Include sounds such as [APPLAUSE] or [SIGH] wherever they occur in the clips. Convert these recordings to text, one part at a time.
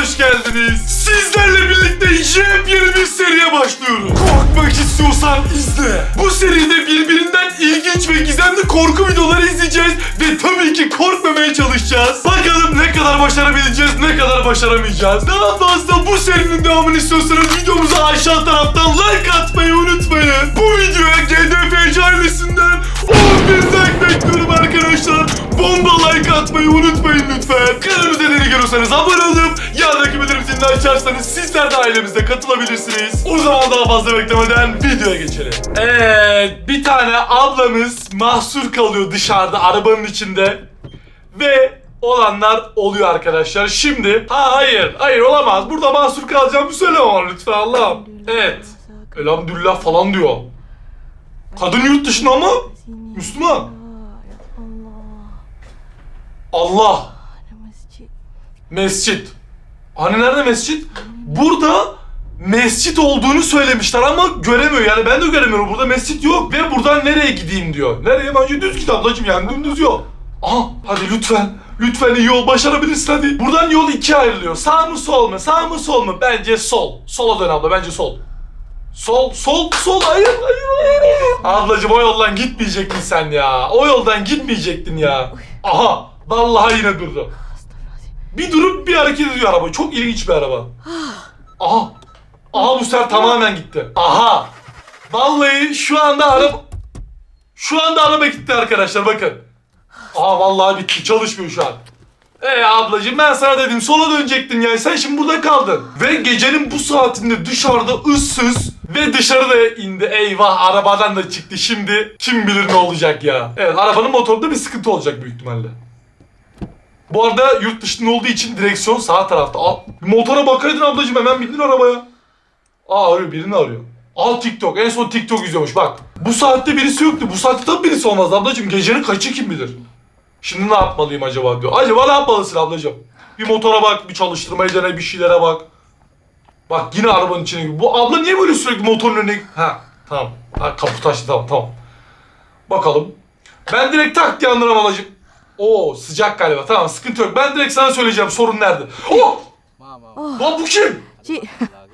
hoş geldiniz. Sizlerle birlikte yepyeni bir seriye başlıyoruz. Korkmak istiyorsan izle. Bu seride birbirinden ilginç ve gizemli korku videoları izleyeceğiz ve tabii ki korkmamaya çalışacağız. Bakalım ne kadar başarabileceğiz, ne kadar başaramayacağız. Daha fazla bu serinin devamını istiyorsanız videomuza aşağı taraftan like atmayı unutmayın. Bu videoya GDFC ailesinden 11 like bekliyorum arkadaşlar. Bomba like atmayı unutmayın lütfen. Kanalımıza yeni geliyorsanız abone olup yandaki bildirim zilini açarsanız sizler de ailemize katılabilirsiniz. O zaman daha fazla beklemeden videoya geçelim. Evet bir tane ablamız mahsur kalıyor dışarıda arabanın içinde. Ve olanlar oluyor arkadaşlar. Şimdi ha hayır hayır olamaz. Burada mahsur kalacağımı söyleme bana lütfen Allah'ım. Evet. Elhamdülillah falan diyor. Kadın yurt dışında ama Müslüman. Allah. Mescit. Hani nerede mescit? Burada mescit olduğunu söylemişler ama göremiyor. Yani ben de göremiyorum. Burada mescit yok. Ve buradan nereye gideyim diyor. Nereye? Bence düz git ablacığım yani dümdüz yol. Aha hadi lütfen. Lütfen iyi yol başarabilirsin hadi. Buradan yol ikiye ayrılıyor. Sağ mı sol mu? Sağ mı sol mu? Bence sol. Sola dön abla bence sol. Sol, sol, sol. Hayır, hayır, hayır. Ablacığım o yoldan gitmeyecektin sen ya. O yoldan gitmeyecektin ya. Aha, vallahi yine durdu. Bir durup bir hareket ediyor araba. Çok ilginç bir araba. Aha. Aha bu sefer tamamen gitti. Aha. Vallahi şu anda araba... Şu anda araba gitti arkadaşlar bakın. Aha vallahi bitti. Çalışmıyor şu an. Ee ablacığım ben sana dedim sola dönecektin yani sen şimdi burada kaldın. Ve gecenin bu saatinde dışarıda ıssız ve dışarıda indi. Eyvah arabadan da çıktı şimdi. Kim bilir ne olacak ya. Evet arabanın motorunda bir sıkıntı olacak büyük ihtimalle. Bu arada yurt dışında olduğu için direksiyon sağ tarafta. Al, motora bakaydın ablacığım hemen bindin arabaya. Aa arıyor birini arıyor. Al TikTok. En son TikTok izliyormuş bak. Bu saatte birisi yoktu. Bu saatte tabii birisi olmaz ablacığım. Gecenin kaçı kim bilir? Şimdi ne yapmalıyım acaba diyor. Acaba ne yapmalısın ablacığım? Bir motora bak, bir çalıştırmaya dene, bir şeylere bak. Bak yine arabanın içine gibi. Bu abla niye böyle sürekli motorun önüne... Ha tamam. Ha kaput açtı tamam tamam. Bakalım. Ben direkt tak diye anlarım ablacığım. Oo sıcak galiba. Tamam sıkıntı yok. Ben direkt sana söyleyeceğim sorun nerede. Oh! Lan bu kim? Cik. [LAUGHS]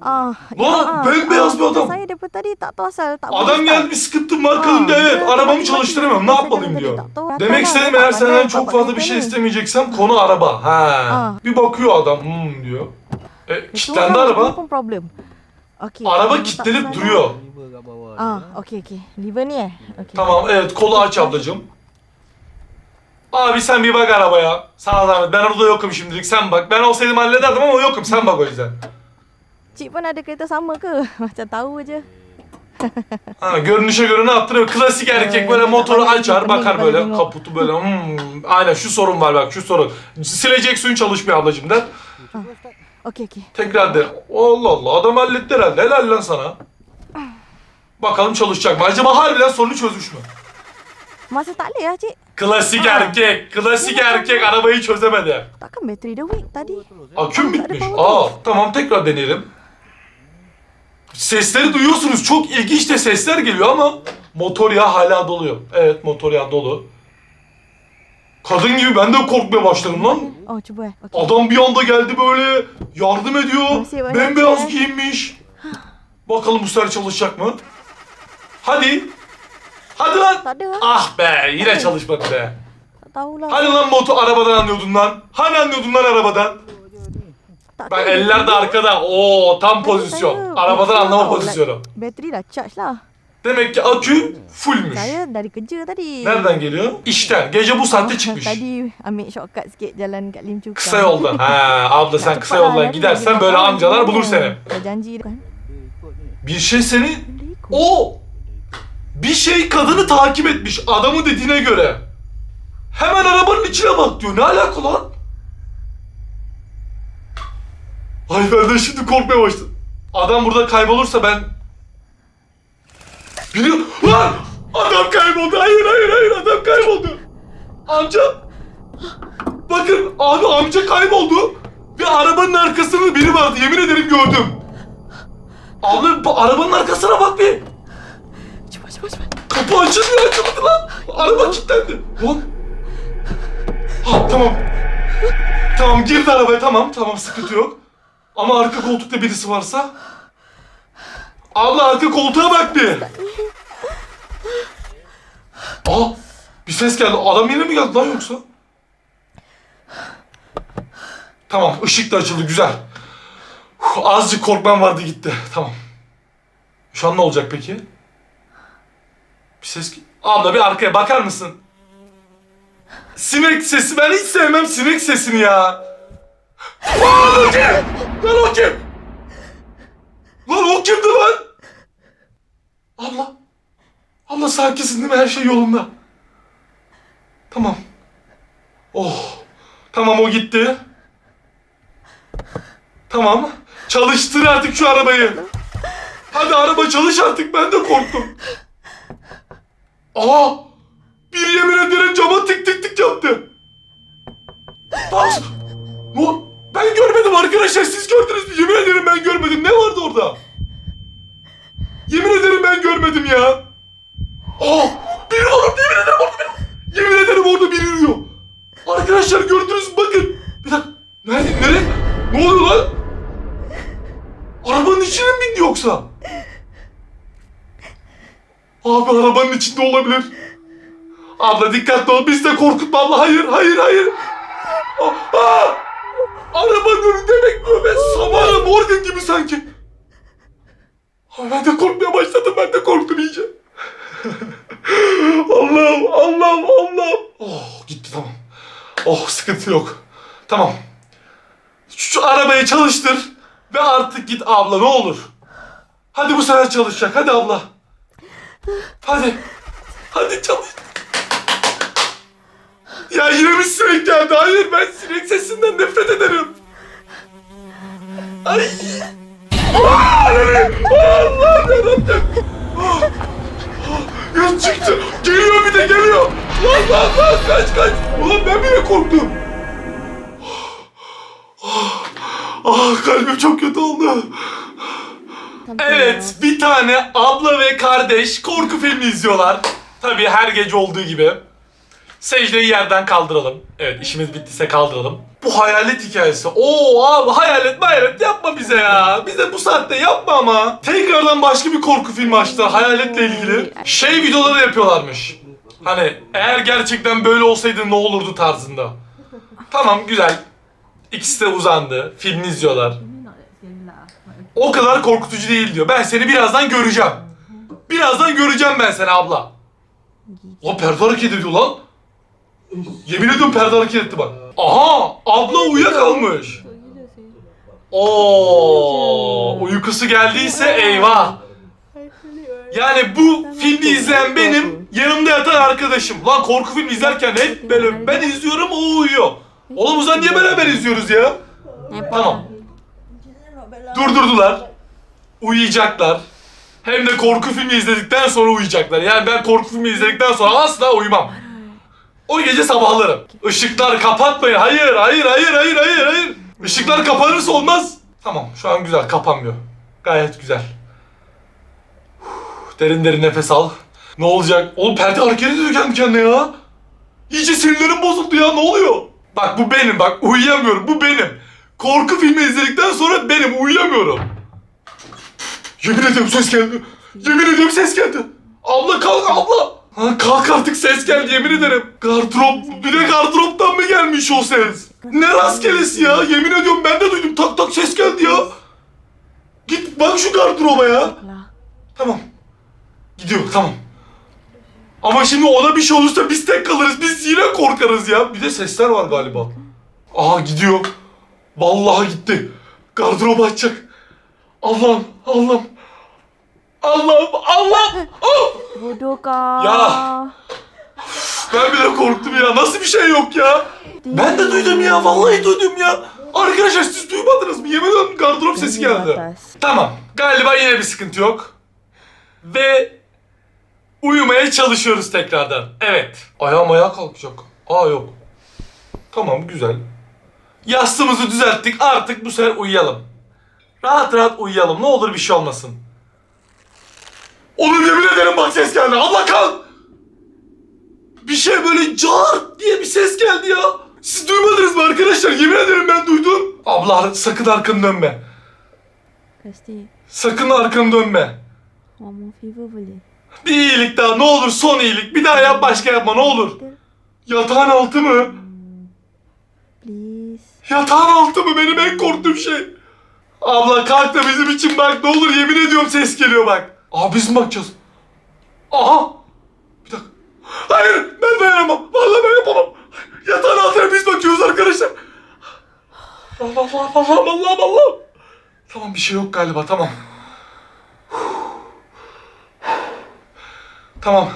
Ah, Lan, ah, bembeyaz bir ah, adam. Saya daripada tadi tak tahu asal tak Adam geldi bir sıkıntım var kadın diyor. Evet arabamı çalıştıramıyorum. Ne yapmalıyım diyor. Demek istediğim eğer senden çok fazla bir şey istemeyeceksem konu araba. Ha. Bir bakıyor adam. Hmm diyor. E, kilitlendi araba. pun problem. Okey. Araba kalau tak kilitlenip salah- duruyor. Ah, okey okey. Liver ni eh. Okey. Tamam evet kolu aç ablacığım. Abi sen bir bak arabaya. Sana zahmet. Ben orada yokum şimdilik. Sen bak. Ben olsaydım hallederdim ama yokum. Sen bak o yüzden. Cik pun ada kereta sama ke? Macam tahu aja. Ha, görünüşe göre ne yaptın? Klasik erkek böyle motoru açar bakar böyle kaputu böyle. Hmm, aynen şu sorun var bak şu sorun. Silecek suyun çalışmıyor ablacığım der. Okey okey. Tekrar de. Allah Allah adam halletti herhalde. Helal lan sana. Bakalım çalışacak mı? Acaba harbiden sorunu çözmüş mü? Masa tak boleh lah cik. Klasik erkek. Klasik erkek arabayı çözemedi. Bateri dah weak tadi. Aküm bitmiş. Aa tamam tekrar deneyelim. Sesleri duyuyorsunuz. Çok ilginç de sesler geliyor ama motor yağı hala doluyor. Evet motor yağı dolu. Kadın gibi ben de korkmaya başladım lan. Oh cuba. Adam bir anda geldi böyle yardım ediyor. Bembeyaz ya? giyinmiş. Bakalım bu sefer çalışacak mı? Hadi. Hadi lan. Ada. Ah be yine çalışmadı be. Tahulah. Hani lan motor arabadan anlıyordun lan? Hani anlıyordun lan arabadan? Bak eller de arkada. Oo tam pozisyon. Arabadan anlama pozisyonu. Bateri dah charge lah. Demek ki akü fullmüş. Saya dari kerja tadi. Nereden geliyor? İşten. Gece bu saatte çıkmış. Tadi ambil shortcut sikit jalan kat Lim Chu. Kısa yoldan. Ha abla sen kısa yoldan gidersen böyle amcalar bulur seni. Janji. Bir şey seni... O! Bir şey kadını takip etmiş adamı dediğine göre. Hemen arabanın içine bak diyor. Ne alaka lan? Ay ben de şimdi korkmaya başladım. Adam burada kaybolursa ben... Biliyor... Lan! Adam kayboldu. Hayır hayır hayır adam kayboldu. Amca... Bakın abi amca kayboldu. Ve arabanın arkasında biri vardı. Yemin ederim gördüm. Bu arabanın arkasına bak bir. Kapı açılmıyor açılmadı lan. Araba kilitlendi. Lan. Ha tamam. Tamam girdi arabaya tamam tamam sıkıntı yok. Ama arka koltukta birisi varsa. Abla arka koltuğa bak bir. Aa bir ses geldi. Adam yine mi geldi lan yoksa? Tamam ışık da açıldı güzel. Uf, azıcık korkmam vardı gitti. Tamam. Şu an ne olacak peki? Bir ses... Abla bir arkaya bakar mısın? Sinek sesi ben hiç sevmem sinek sesini ya. Lan o kim? Lan o kim? Lan o kimdi lan? Abla. Abla sakinsin değil mi? Her şey yolunda. Tamam. Oh. Tamam o gitti. Tamam. Çalıştır artık şu arabayı. Hadi araba çalış artık ben de korktum. Aa! Bir yemin ederim cama tık tık tık yaptı. Bak! Bu, ben görmedim arkadaşlar siz gördünüz mü? Yemin ederim ben görmedim. Ne vardı orada? Yemin ederim ben görmedim ya. Aa! Biri var orada yemin ederim orada biri. Yemin ederim orada biri yürüyor. Arkadaşlar gördünüz mü? Bakın. Bir dakika. Nerede? Nereye? Ne oluyor lan? Arabanın içine mi bindi yoksa? Abi arabanın içinde olabilir. Abla dikkatli ol. Biz de korkutma abla. Hayır, hayır, hayır. Aa, aa! Arabanın bekliyor. Ben Samara Morgan gibi sanki. Abi ben de korkmaya başladım. Ben de korktum iyice. [LAUGHS] Allah'ım, Allah'ım, Allah'ım. Oh gitti tamam. Oh sıkıntı yok. Tamam. Şu arabayı çalıştır. Ve artık git abla ne olur. Hadi bu sefer çalışacak. Hadi abla. Hadi. Hadi çalış. Ya yine bir sinek geldi. Hayır ben sinek sesinden nefret ederim. Ay. Aa? Allah yarabbim. Ah, ah, Ya çıktı. Geliyor bir de geliyor. Lan lan lan kaç kaç. Ulan ben bile korktum. Ah, ah kalbim çok kötü oldu. Evet, bir tane abla ve kardeş korku filmi izliyorlar. Tabii her gece olduğu gibi. Secdeyi yerden kaldıralım. Evet, işimiz bittiyse kaldıralım. Bu hayalet hikayesi. Oo abi hayalet hayalet yapma bize ya. Bize bu saatte yapma ama. Tekrardan başka bir korku filmi açtılar hayaletle ilgili. Şey videoları yapıyorlarmış. Hani eğer gerçekten böyle olsaydı ne olurdu tarzında. Tamam güzel. İkisi de uzandı. Filmi izliyorlar. O kadar korkutucu değil diyor. Ben seni birazdan göreceğim. Birazdan göreceğim ben seni abla. O perde hareket ediyor lan. Yemin ediyorum perde hareket etti bak. Aha abla uyuyakalmış. Oo uykusu geldiyse eyvah. Yani bu filmi izleyen benim yanımda yatan arkadaşım. Lan korku filmi izlerken hep böyle ben izliyorum o uyuyor. Oğlum o zaman niye beraber izliyoruz ya? Tamam. Durdurdular. Uyuyacaklar. Hem de korku filmi izledikten sonra uyuyacaklar. Yani ben korku filmi izledikten sonra asla uyumam. O gece sabahlarım. Işıklar kapatmayın. Hayır, hayır, hayır, hayır, hayır, hayır. Işıklar kapanırsa olmaz. Tamam, şu an güzel, kapanmıyor. Gayet güzel. Derin derin nefes al. Ne olacak? Oğlum perde hareket ediyor kendi kendine ya. İyice sinirlerim bozuldu ya. Ne oluyor? Bak bu benim bak. Uyuyamıyorum. Bu benim. Korku filmi izledikten sonra benim. Uyuyamıyorum. Yemin ediyorum ses geldi. Yemin ediyorum ses geldi. Abla kalk abla. Ha, kalk artık ses geldi yemin ederim. Gardırop bir de gardıroptan mı gelmiş o ses? Ne rastgelesi ya yemin ediyorum ben de duydum tak tak ses geldi ya. Git bak şu gardıroba ya. Tamam. Gidiyor tamam. Ama şimdi ona bir şey olursa biz tek kalırız. Biz yine korkarız ya. Bir de sesler var galiba. Aha gidiyor. Vallahi gitti. Gardırobu açacak. Allah'ım Allah'ım. Allah'ım Allah'ım. Oh! Bodoh kau. Ya. Ben bile korktum ya. Nasıl bir şey yok ya? Ben de duydum ya. Vallahi duydum ya. Arkadaşlar siz duymadınız mı? Yemin ederim gardırop sesi Di geldi. Tamam. Galiba yine bir sıkıntı yok. Ve uyumaya çalışıyoruz tekrardan. Evet. Ayağım ayağa kalkacak. Aa yok. Tamam güzel. Yastığımızı düzelttik. Artık bu sefer uyuyalım. Rahat rahat uyuyalım. Ne olur bir şey olmasın. Oğlum yemin ederim bak ses geldi. Allah kal. Bir şey böyle car diye bir ses geldi ya. Siz duymadınız mı arkadaşlar yemin ederim ben duydum. Abla sakın arkanı dönme. Sakın arkanı dönme. Bir iyilik daha ne olur son iyilik. Bir daha yap başka yapma ne olur. Yatağın altı mı? Yatağın altı mı benim en korktuğum şey. Abla kalk da bizim için bak ne olur yemin ediyorum ses geliyor bak. Aa biz mi bakacağız? Aha. Bir dakika. Hayır ben dayanamam. Vallahi ben yapamam. Yatağın altına biz bakıyoruz arkadaşlar. Allah Allah Allah Allah Allah. Tamam bir şey yok galiba tamam. Tamam.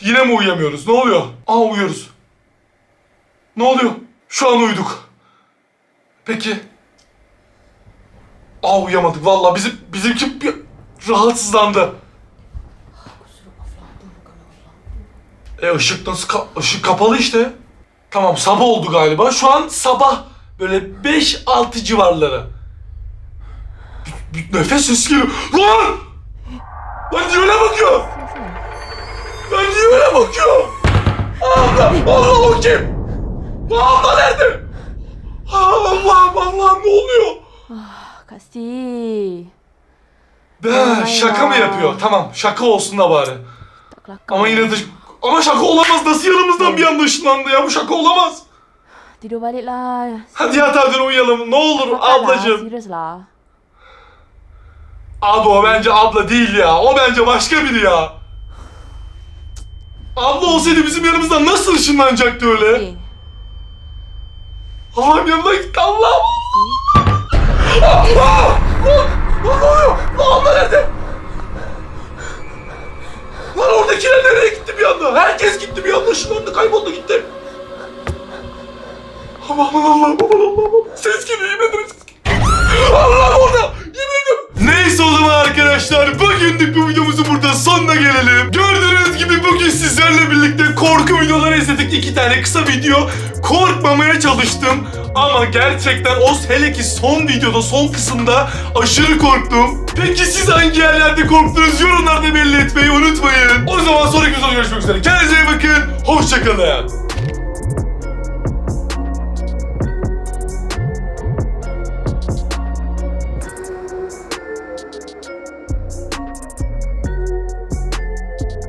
Yine mi uyuyamıyoruz? Ne oluyor? Aa uyuyoruz. Ne oluyor? Şu an uyuduk. Peki. Aa uyuyamadık vallahi bizim bizimki bir rahatsızlandı. E ışık nasıl ka- ışık kapalı işte. Tamam sabah oldu galiba. Şu an sabah böyle 5-6 civarları. Bir, nefes sesi geliyor. Lan! Lan niye öyle bakıyor? Lan niye öyle bakıyor? Allah! Allah o kim? Allah nerede? Allah'ım Allah'ım ne oluyor? Kasti. Be, şaka mı yapıyor? Tamam şaka olsun da bari. Ama yine de... Ama şaka olamaz. Nasıl yanımızdan bir anda ışınlandı ya? Bu şaka olamaz. Tidur balik lah. Hadi yat hadi uyuyalım. Ne olur ablacığım. Serius lah. Abi o bence abla değil ya. O bence başka biri ya. Abla olsaydı bizim yanımızdan nasıl ışınlanacaktı öyle? Eh, Allah'ım Allah'ım. Allah! Lan! Lan ne oluyor? Lan abla nerede? Lan oradakiler nereye gitti bir anda? Herkes gitti bir anda ışınlandı kayboldu gitti. Aman aman Allah'ım aman Allah'ım. Ses geliyor yemin ederim ses geliyor. Allah orada. Neyse o zaman arkadaşlar bugünlük bu videomuzun burada sonuna gelelim. Gördüğünüz gibi bugün sizlerle birlikte korku videoları izledik. iki tane kısa video. Korkmamaya çalıştım. Ama gerçekten o hele ki son videoda son kısımda aşırı korktum. Peki siz hangi yerlerde korktunuz yorumlarda belli etmeyi unutmayın. O zaman sonraki videoda görüşmek üzere. Kendinize iyi bakın. Hoşçakalın.